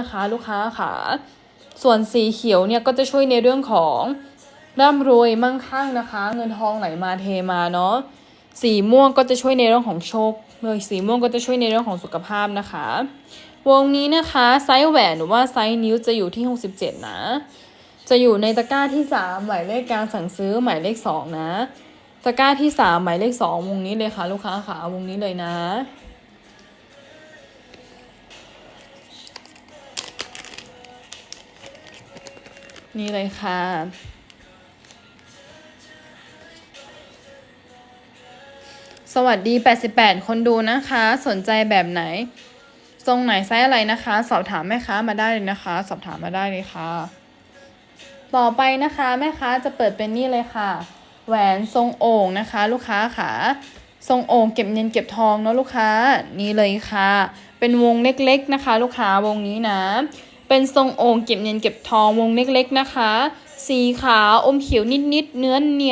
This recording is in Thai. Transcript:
นะคะลูกค้าค่ะส่วนสีเขียวเนี่ยก็จะช่วยในเรื่องของร่ำรวยมั่งคั่งนะคะ เงินทองไหลมาเทมาเนาะสีม่วงก็จะช่วยในเรื่องของโชคเลยสีม่วงก็จะช่วยในเรื่องของสุขภาพนะคะ วงนี้นะคะไซส์แหวนหรือว่าไซส์นิ้วจะอยู่ที่ 67 นะ จะอยู่ในตะกร้าที่ 3 หมายเลขการสั่งซื้อหมายเลข 2 นะ ตะกร้าที่ 3 หมายเลข 2 วงนี้เลยค่ะ ลูกค้าค่ะวงนี้เลยนะ นี่เลยค่ะ สวัสดี 88 คนดูนะคะ สนใจแบบไหน ทรงไหนไซส์อะไรนะคะ สอบถามแม่ค้ามาได้เลยนะคะ สอบถามมาได้เลยค่ะ ต่อไปนะคะแม่ค้าจะเปิดเป็นนี่เลยค่ะ แหวนทรงโอ่งนะคะ ลูกค้าค่ะทรงโอ่งเก็บเงินเก็บทองเนาะลูกค้า นี่เลยค่ะ เป็นวงเล็กๆนะคะ ลูกค้าวงนี้นะ เป็นทรงโอ่งเก็บเงินเก็บทองวงเล็กๆนะคะ สีขาวอมเขียวนิดๆเนื้อเนียน